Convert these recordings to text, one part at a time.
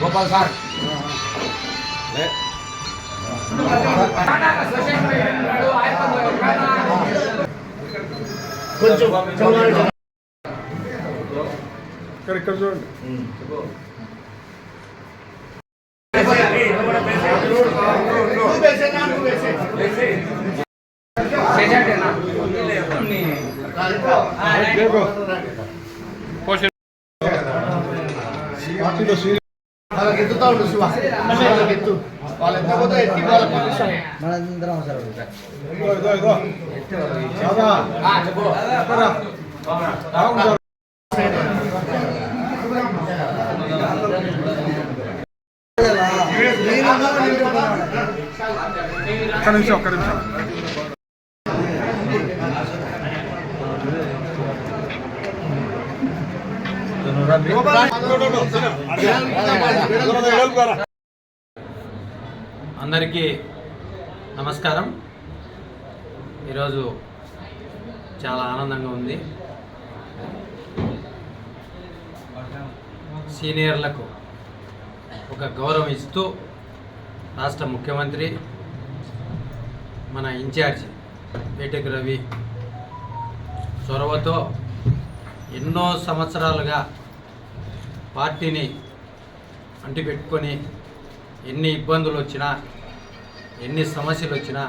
Gopal sir కొంచెం ఇక్కడ ఇక్కడ చూడండి పార్టీలో సీనియర్ వాళ్ళకి ఎత్తుతా ఉండు శివ వాళ్ళకి ఎత్తు వాళ్ళు ఎత్తకపోతే ఎత్తి వాళ్ళకి పంపిస్తాం మనందరం అవసరం ఇదో ఇదో ఇదో దాదా ఎక్కడా? బాగుంటారు. ఒక్క నిమిషం ఒక్క నిమిషం అందరికీ నమస్కారం. ఈరోజు చాలా ఆనందంగా ఉంది. సీనియర్లకు ఒక గౌరవం ఇస్తూ రాష్ట్ర ముఖ్యమంత్రి మన ఇన్ఛార్జ్ వేటకి రవి చొరవతో ఎన్నో సంవత్సరాలుగా పార్టీని అంటిపెట్టుకొని ఎన్ని ఇబ్బందులు వచ్చినా ఎన్ని సమస్యలు వచ్చినా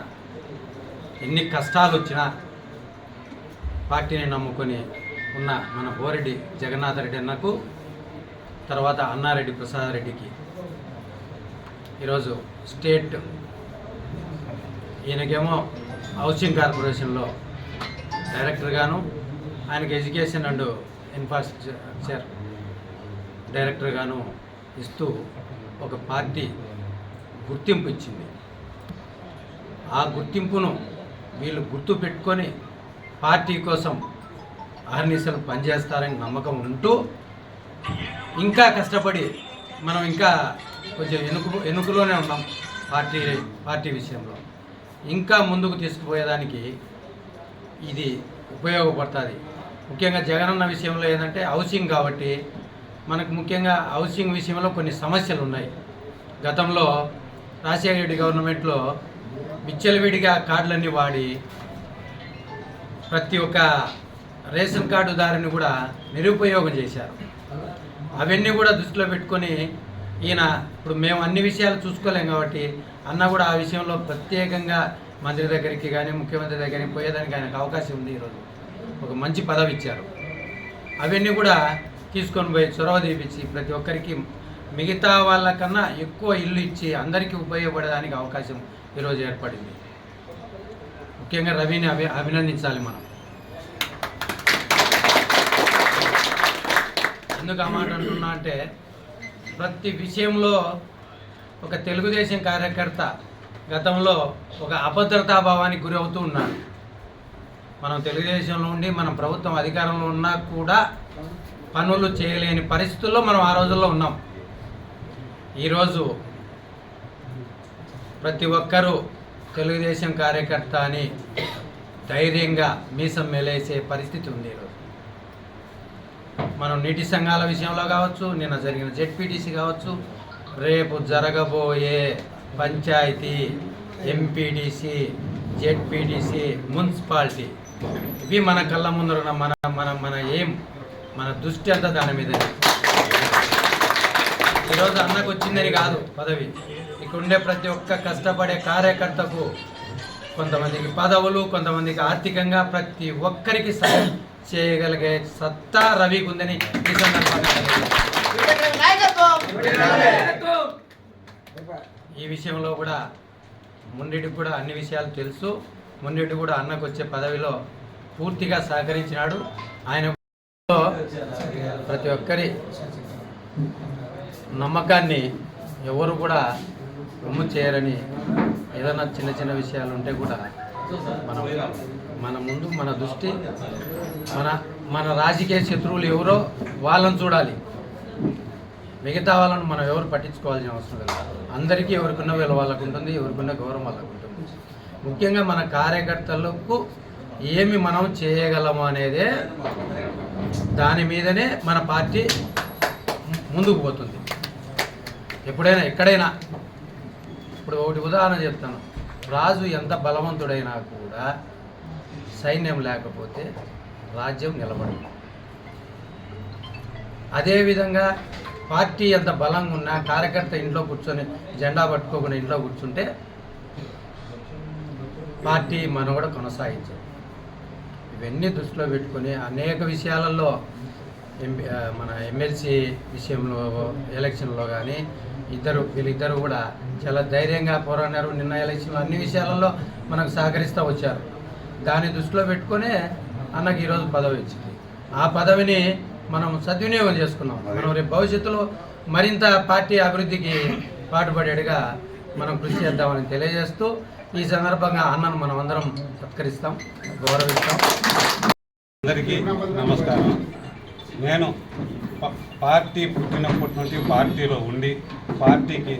ఎన్ని కష్టాలు వచ్చినా పార్టీని నమ్ముకొని ఉన్న మన బోరెడ్డి జగన్నాథ రెడ్డి అన్నకు తర్వాత అన్నారెడ్డి ప్రసాద్ రెడ్డికి ఈరోజు స్టేట్ ఈయనకేమో హౌసింగ్ కార్పొరేషన్లో డైరెక్టర్గాను ఆయనకి ఎడ్యుకేషన్ అండ్ ఇన్ఫ్రాస్ట్రక్చర్ డైరెక్టర్గాను ఇస్తూ ఒక పార్టీ గుర్తింపు ఇచ్చింది. ఆ గుర్తింపును వీళ్ళు గుర్తు పెట్టుకొని పార్టీ కోసం అహర్నిశలు పనిచేస్తారని నమ్మకం ఉంటూ ఇంకా కష్టపడి మనం ఇంకా కొంచెం ఎనుకు ఎనుకలోనే ఉన్నాం పార్టీ పార్టీ విషయంలో. ఇంకా ముందుకు తీసుకుపోయేదానికి ఇది ఉపయోగపడుతుంది. ముఖ్యంగా జగనన్న విషయంలో ఏంటంటే హౌసింగ్ కాబట్టి మనకు ముఖ్యంగా హౌసింగ్ విషయంలో కొన్ని సమస్యలు ఉన్నాయి. గతంలో రాజశేఖర రెడ్డి గవర్నమెంట్లో విచ్చలవిడిగా కార్డులన్నీ వాడి ప్రతి ఒక్క రేషన్ కార్డుదారుని కూడా నిరుపయోగం చేశారు. అవన్నీ కూడా దృష్టిలో పెట్టుకొని ఈయన ఇప్పుడు మేము అన్ని విషయాలు చూసుకోలేం కాబట్టి అన్న కూడా ఆ విషయంలో ప్రత్యేకంగా మంత్రి దగ్గరికి కానీ ముఖ్యమంత్రి దగ్గరికి పోయేదానికి ఆయనకు అవకాశం ఉంది ఈరోజు. ఒక మంచి పదవి ఇచ్చారు అవన్నీ కూడా తీసుకొని పోయి చొరవ తీపించి ప్రతి ఒక్కరికి మిగతా వాళ్ళకన్నా ఎక్కువ ఇల్లు ఇచ్చి అందరికీ ఉపయోగపడడానికి అవకాశం ఈరోజు ఏర్పడింది. ముఖ్యంగా రవిని అభి అభినందించాలి మనం. ఎందుకు ఆ మాట అంటున్నా అంటే ప్రతి విషయంలో ఒక తెలుగుదేశం కార్యకర్త గతంలో ఒక అభద్రతాభావానికి గురి అవుతూ ఉన్నాడు. మనం తెలుగుదేశంలో ఉండి మనం ప్రభుత్వం అధికారంలో ఉన్నా కూడా పనులు చేయలేని పరిస్థితుల్లో మనం ఆ రోజుల్లో ఉన్నాం. ఈరోజు ప్రతి ఒక్కరూ తెలుగుదేశం కార్యకర్త అని ధైర్యంగా మీసం మెలేసే పరిస్థితి ఉంది ఈరోజు. మనం నీటి సంఘాల విషయంలో కావచ్చు నిన్న జరిగిన జెడ్పీటీసీ కావచ్చు రేపు జరగబోయే పంచాయతీ ఎంపీటీసీ జెడ్పీటీసీ మున్సిపాలిటీ. ఇవి మన కళ్ళ ముందర మన మన మన ఏం మన దృష్టి అంతా దాని మీద. ఈరోజు అన్నకు వచ్చిందని కాదు పదవి. ఇక్కడ ఉండే ప్రతి ఒక్క కష్టపడే కార్యకర్తకు కొంతమందికి పదవులు కొంతమందికి ఆర్థికంగా ప్రతి ఒక్కరికి సాయం చేయగలిగే సత్తా రవికి ఉందని ఈ సందర్భంగా ఈ విషయంలో కూడా మున్నిటికి కూడా అన్ని విషయాలు తెలుసు. మున్నిటి కూడా అన్నకు వచ్చే పదవిలో పూర్తిగా సహకరించినాడు. ఆయన ప్రతి ఒక్కరి నమ్మకాన్ని ఎవరు కూడా రొమ్ము చేయరని ఏదైనా చిన్న చిన్న విషయాలు ఉంటే కూడా మనం మన ముందు మన దృష్టి మన మన రాజకీయ శత్రువులు ఎవరో వాళ్ళని చూడాలి. మిగతా వాళ్ళని మనం ఎవరు పట్టించుకోవాల్సిన అవసరం లేదు. అందరికీ ఎవరికున్న వీళ్ళ వాళ్ళకు ఉంటుంది ఎవరికున్న గౌరవం వాళ్ళకు ఉంటుంది. ముఖ్యంగా మన కార్యకర్తలకు ఏమి మనం చేయగలము అనేదే దాని మీదనే మన పార్టీ ముందుకు పోతుంది. ఎప్పుడైనా ఎక్కడైనా. ఇప్పుడు ఒకటి ఉదాహరణ చెప్తాను. రాజు ఎంత బలవంతుడైనా కూడా సైన్యం లేకపోతే రాజ్యం నిలబడదు. అదేవిధంగా పార్టీ ఎంత బలంగా ఉన్నా కార్యకర్త ఇంట్లో కూర్చొని జెండా పట్టుకోకుండా ఇంట్లో కూర్చుంటే పార్టీ మనుగడ కొనసాగించదు. ఇవన్నీ దృష్టిలో పెట్టుకొని అనేక విషయాలలో ఎంపీ మన ఎమ్మెల్సీ విషయంలో ఎలక్షన్లో కానీ ఇద్దరు వీళ్ళిద్దరు కూడా చాలా ధైర్యంగా పోరాడారు నిన్న ఎలక్షన్లో అన్ని విషయాలలో మనకు సహకరిస్తూ వచ్చారు. దాన్ని దృష్టిలో పెట్టుకునే అన్నకి ఈరోజు పదవి ఇచ్చింది ఆ పదవిని మనం సద్వినియోగం చేసుకున్నాం. మనం రేపు భవిష్యత్తులో మరింత పార్టీ అభివృద్ధికి పాటుపడేట్టుగా మనం కృషి చేద్దామని తెలియజేస్తూ ఈ సందర్భంగా అన్నను మనం అందరం సత్కరిస్తాం గౌరవిస్తాం. అందరికీ నమస్కారం. నేను పార్టీ పుట్టినప్పటి నుండి పార్టీలో ఉండి పార్టీకి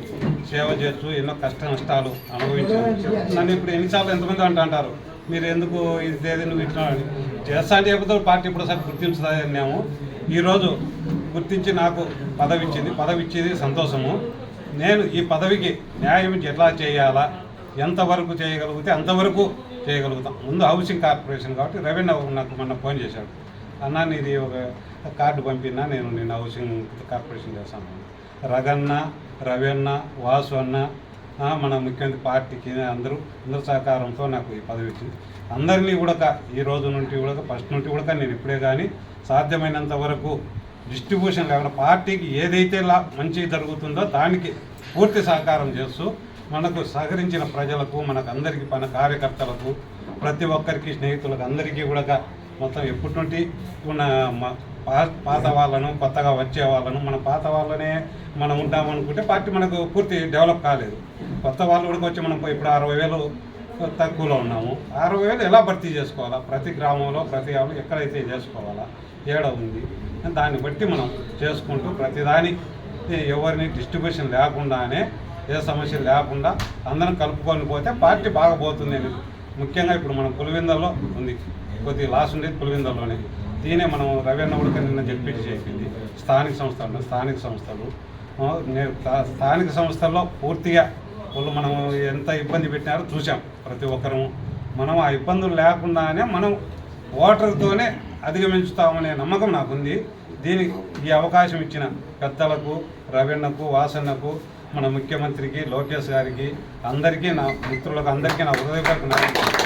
సేవ చేస్తూ ఎన్నో కష్ట నష్టాలు అనుభవించాను. నన్ను ఇప్పుడు ఎన్నిసార్లు ఎంతమంది అంటారు? మీరు ఎందుకు ఇది ఏది నువ్వు ఇట్లా చేస్తా అంటే చెబుతూ పార్టీ ఇప్పుడు ఒకసారి గుర్తించుతాము ఈరోజు గుర్తించి నాకు పదవి ఇచ్చింది పదవి ఇచ్చేది సంతోషము. నేను ఈ పదవికి న్యాయం ఎట్లా చేయాలా? ఎంతవరకు చేయగలిగితే అంతవరకు చేయగలుగుతాం. ముందు హౌసింగ్ కార్పొరేషన్ కాబట్టి రెవెన్యూ నాకు మొన్న ఫోన్ చేశాడు. అన్న నీది ఒక కార్డు పంపినా నేను నేను హౌసింగ్ కార్పొరేషన్ చేస్తాను. రగన్న రవెన్న వాసు అన్న మన ముఖ్యమంత్రి పార్టీకి అందరూ అందరి సహకారంతో నాకు ఈ పదవి ఇచ్చింది. అందరినీ కూడా ఈ రోజు నుండి కూడా ఫస్ట్ నుండి కూడా నేను ఇప్పుడే కానీ సాధ్యమైనంత వరకు డిస్ట్రిబ్యూషన్ లేకుండా పార్టీకి ఏదైతే లా మంచి జరుగుతుందో దానికి పూర్తి సహకారం చేస్తూ మనకు సహకరించిన ప్రజలకు మనకు అందరికీ మన కార్యకర్తలకు ప్రతి ఒక్కరికి స్నేహితులకు అందరికీ కూడా మొత్తం ఎప్పటి నుండి ఉన్న మ- పాత వాళ్ళను కొత్తగా వచ్చే వాళ్ళను మన పాత వాళ్ళనే మనం ఉంటామనుకుంటే పార్టీ మనకు పూర్తి డెవలప్ కాలేదు. కొత్త వాళ్ళు కూడా వచ్చి మనం ఇప్పుడు అరవై వేలు తక్కువలో ఉన్నాము. అరవై వేలు ఎలా భర్తీ చేసుకోవాలా? ప్రతి గ్రామంలో ప్రతి వాళ్ళు ఎక్కడైతే చేసుకోవాలా? ఏడ ఉంది? దాన్ని బట్టి మనం చేసుకుంటూ ప్రతిదాని ఎవరిని డిస్ట్రిబ్యూషన్ లేకుండానే ఏ సమస్య లేకుండా అందరం కలుపుకొని పోతే పార్టీ బాగా పోతుంది అని. ముఖ్యంగా ఇప్పుడు మనం పులివిందల్లో ఉంది. కొద్దిగా లాస్ ఉండేది పులివిందల్లోనే. దీనే మనం రవీణ ఉడక నిన్న చెప్పించి చెప్పింది. స్థానిక సంస్థలు స్థానిక సంస్థలు. స్థానిక సంస్థల్లో పూర్తిగా వాళ్ళు మనం ఎంత ఇబ్బంది పెట్టినారో చూసాం ప్రతి ఒక్కరము. మనం ఆ ఇబ్బందులు లేకుండానే మనం ఓటర్తోనే అధిగమించుతామనే నమ్మకం నాకుంది. దీనికి ఈ అవకాశం ఇచ్చిన పెద్దలకు రవీణకు వాసన్నకు మన ముఖ్యమంత్రికి లోకేష్ గారికి అందరికీ నా మిత్రులకు అందరికీ నా హృదయపూర్వక